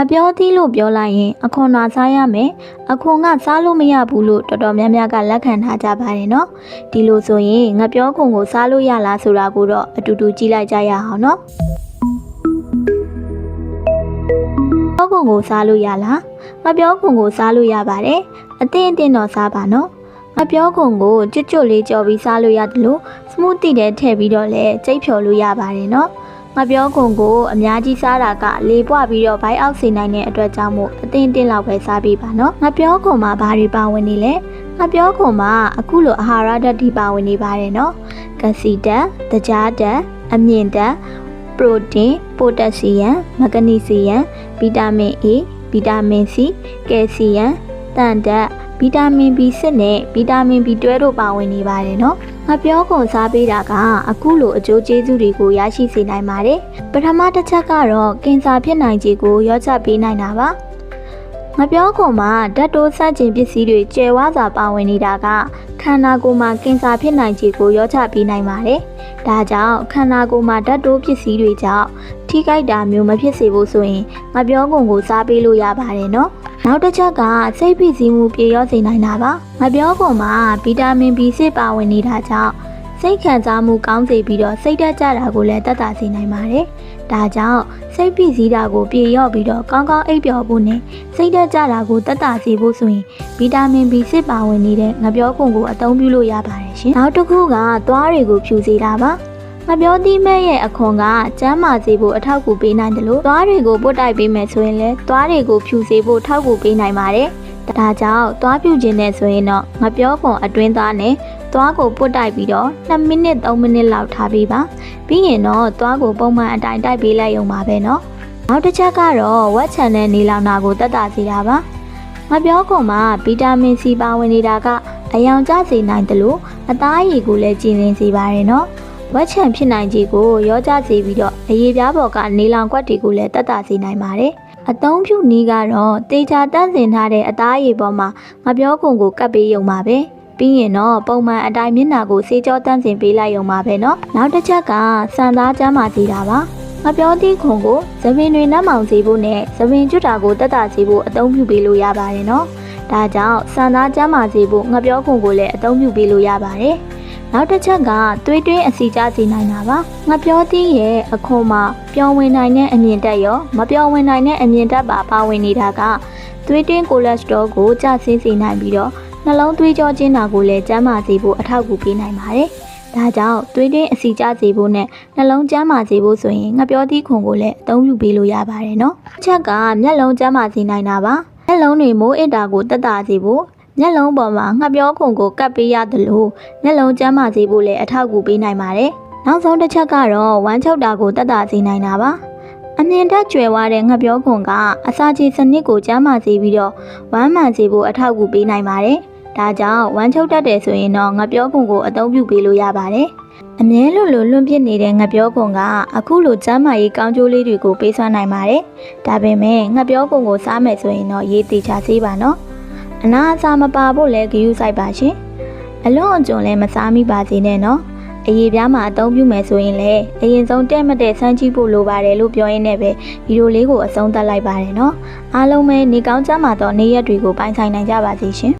မပြောသေးလို့ပြောလိုက်ရင်အခွန်နာစားရမယ်အခွန်ကစားလို့မရဘူးလို့တော်တော်များများကလက်ခံထားကြပါတယ်နော်ဒီလိုဆိုရင်ငပြောခွန်ကိုစားလို့ရလားဆိုတာကိုတော့အတူတူကြည့်လိုက်ကြရအောင်နော်ငပြောခွန်ကိုစားလို့ရလားငပြောခွန်ကိုစားလို့ရပါတယ်အတင်းအတင်းတော့စားပါနော်ငပြောခွန်ကိုကျွတ်ကျွတ်လေးကြော်ပြီးစားလို့ရတယ်လို့ smoothie ထဲထည့်ပြီးတော့လည်းကြိတ်ဖြော်လို့ရပါတယ်နော် ငပြောခွန်ကိုအများကြီးစားတာကလေပွပြီးတော့ဘိုက်အောက်စေနိုင်တဲ့အတွက်ကြောင့်မို့အတင်းတင်းလောက်ပဲစားပြီးပါနော်ငပြောခွန်မှာဘာတွေပါဝင်နေလဲငပြောခွန်မှာအခုလိုအာဟာရဓာတ်တွေပါဝင်နေပါတယ်နော်ကက်ဆီဓာတ်တကြားဓာတ်အမြင့်ဓာတ်ပရိုတင်းပိုတက်ဆီယမ်မဂနီဆီယမ်ဗီတာမင် A ဗီတာမင် C ကယ်ဆီယမ်တန်ဓာတ်ဗီတာမင် B6 နဲ့ဗီတာမင် B12 တို့ပါဝင်နေပါတယ်နော် ငပြောကွန်စားပေးတာကအခုလိုအကျိုးကျေးဇူးတွေကိုရရှိစေနိုင်ပါတယ်။ပထမတစ်ချက်ကတော့ကင်ဆာဖြစ်နိုင်ခြေကိုရောချပေးနိုင်တာပါ။ငပြောကွန်မှာဓာတ်တိုးစန့်ကျင်ပစ္စည်းတွေကျယ်ဝစွာပါဝင်နေတာကခန္ဓာကိုယ်မှာကင်ဆာဖြစ်နိုင်ခြေကိုရောချပေးနိုင်ပါတယ်။ဒါကြောင့်ခန္ဓာကိုယ်မှာဓာတ်တိုးပစ္စည်းတွေကြောင့်ထိခိုက်တာမျိုးမဖြစ်စေဖို့ဆိုရင်ငပြောကွန်ကိုစားပေးလို့ရပါတယ်နော်။ နောက်တစ်ချက်ကစိတ်ဖိစီးမှုပြေရောစေနိုင်တာပါ။ငပြောကုန်မှာဗီတာမင် B6 ပါဝင်နေတာကြောင့်စိတ်ခံစားမှုကောင်းစေပြီးတော့စိတ်ဓာတ်ကြတာကိုလည်းတက်တာစေနိုင်ပါတယ်။ဒါကြောင့်စိတ်ဖိစီးတာကိုပြေရော့ပြီးတော့ကောင်းကောင်းအိပ်ပျော်ဖို့နဲ့စိတ်ဓာတ်ကြတာကိုတက်တာစေဖို့ဆိုရင်ဗီတာမင် B6 ပါဝင်နေတဲ့ငပြောကုန်ကိုအသုံးပြုလို့ရပါတယ်ရှင်။နောက်တစ်ခုကသွားတွေကိုဖြူစေတာပါ။ ငပြောသီးမဲ့ရဲ့အခွန်ကကျန်းမာစေဖို့အထောက်အကူပေးနိုင်တယ်လို့သွားတွေကိုပုတ်တိုက်ပေးမယ်ဆိုရင်လည်းသွားတွေကိုဖြူစေဖို့ထောက်ကူပေးနိုင်ပါတယ်။ဒါကြောင့်သွားဖြူခြင်းနဲ့ဆိုရင်တော့ငပြောခွန်အတွင်းသားနဲ့သွားကိုပုတ်တိုက်ပြီးတော့2မိနစ်3မိနစ်လောက်ထားပေးပါ။ပြီးရင်တော့သွားကိုပုံမှန်အတိုင်းတိုက်ပေးလိုက်ရုံပါပဲနော်။နောက်တစ်ချက်ကတော့ဝက်ချန်နဲ့နေလောင်တာကိုတက်တာစေတာပါ။ငပြောခွန်မှာဗီတာမင် C ပါဝင်နေတာကအယောင်ကျစေနိုင်တယ်လို့အသားရည်ကိုလည်းကျဉ်လင်းစေပါတယ်နော်။ ဝက်ချံဖြစ်နိုင်ခြေကိုရောကြစေပြီးတော့အရေးပြားပေါ်ကနေလောင်ကွက်တွေကိုလည်းတက်တာစေနိုင်ပါတယ်။အသုံးပြုနည်းကတော့တေချာတန့်စင်ထားတဲ့အသားအရည်ပေါ်မှာငပြောခွန်ကိုကပ်ပေးရုံပါပဲ။ပြီးရင်တော့ပုံမှန်အတိုင်းမျက်နှာကိုစေးကြောတန့်စင်ပေးလိုက်ရုံပါပဲနော်။နောက်တစ်ချက်ကစံသားကျမ်းမာစေတာပါ။ငပြောသည့်ခွန်ကိုသပင်တွေနှက်မောင်စေဖို့နဲ့သပင်ကျွတ်တာကိုတက်တာစေဖို့အသုံးပြုပေးလို့ရပါတယ်နော်။ဒါကြောင့်စံသားကျမ်းမာစေဖို့ငပြောခွန်ကိုလည်းအသုံးပြုပေးလို့ရပါတယ်။ နောက်တစ်ချက်ကသွေးတွင်းအစီကျစေနိုင်တာပါငပြောသီးရဲ့အခွန်မှာပျော်ဝင်နိုင်တဲ့အမြင့်တက်ရောမပျော်ဝင်နိုင်တဲ့အမြင့်တက်ပါပါဝင်နေတာကသွေးတွင်းကိုလက်စတရောကိုကျဆင်းစေနိုင်ပြီးတော့နှလုံးသွေးကြောကျဉ်တာကိုလည်းကျန်းမာစေဖို့အထောက်အကူပေးနိုင်ပါတယ်ဒါကြောင့်သွေးတွင်းအစီကျစေဖို့နဲ့နှလုံးကျန်းမာစေဖို့ဆိုရင်ငပြောသီးခွန်ကိုလည်းအသုံးပြုပေးလို့ရပါတယ်နော်။အချက်ကမျက်လုံးကျန်းမာစေနိုင်တာပါ။မျက်လုံးတွေမိုးအစ်တာကိုတက်တာစေဖို့ မျက်လုံးပေါ်မှာငှက်ပြောခွန်ကိုကပ်ပေးရတယ်လို့မျက်လုံးကျန်းမာစေဖို့လည်းအထောက်အကူပေးနိုင်ပါတယ်။နောက်ဆုံးတစ်ချက်ကတော့ဝမ်းချုပ်တာကိုတက်တာစေနိုင်တာပါ။အမြင်တက်ကျွယ်ဝတဲ့ငှက်ပြောခွန်ကအစာချေစနစ်ကိုကျန်းမာစေပြီးတော့ဝမ်းမှန်စေဖို့အထောက်အကူပေးနိုင်ပါတယ်။ဒါကြောင့်ဝမ်းချုပ်တတ်တယ်ဆိုရင်တော့ငှက်ပြောခွန်ကိုအသုံးပြုပေးလို့ရပါတယ်။အမြဲလိုလိုလွန့်ပစ်နေတဲ့ငှက်ပြောခွန်ကအခုလိုကျန်းမာရေးကောင်းကျိုးလေးတွေကိုပေးစွမ်းနိုင်ပါတယ်။ဒါပေမဲ့ငှက်ပြောခွန်ကိုစားမယ်ဆိုရင်တော့ရေးသေးချစေးပါနော်။ အနာအစာမပါဖို့လည်းဂရုစိုက်ပါရှင်အလွန်အကျွံလည်းမစားမိပါစေနဲ့နော်အရေးပြားမှာအသုံးပြုမယ်ဆိုရင်လည်းအရင်ဆုံးတဲ့မတဲ့စမ်းကြည့်ဖို့လိုပါတယ်လို့ပြောရင်းနဲ့ပဲဗီဒီယိုလေးကိုအဆုံးသတ်လိုက်ပါတယ်နော်အားလုံးပဲနေကောင်းကြမှာတော့နေ့ရက်တွေကိုပိုင်ဆိုင်နိုင်ကြပါစေရှင်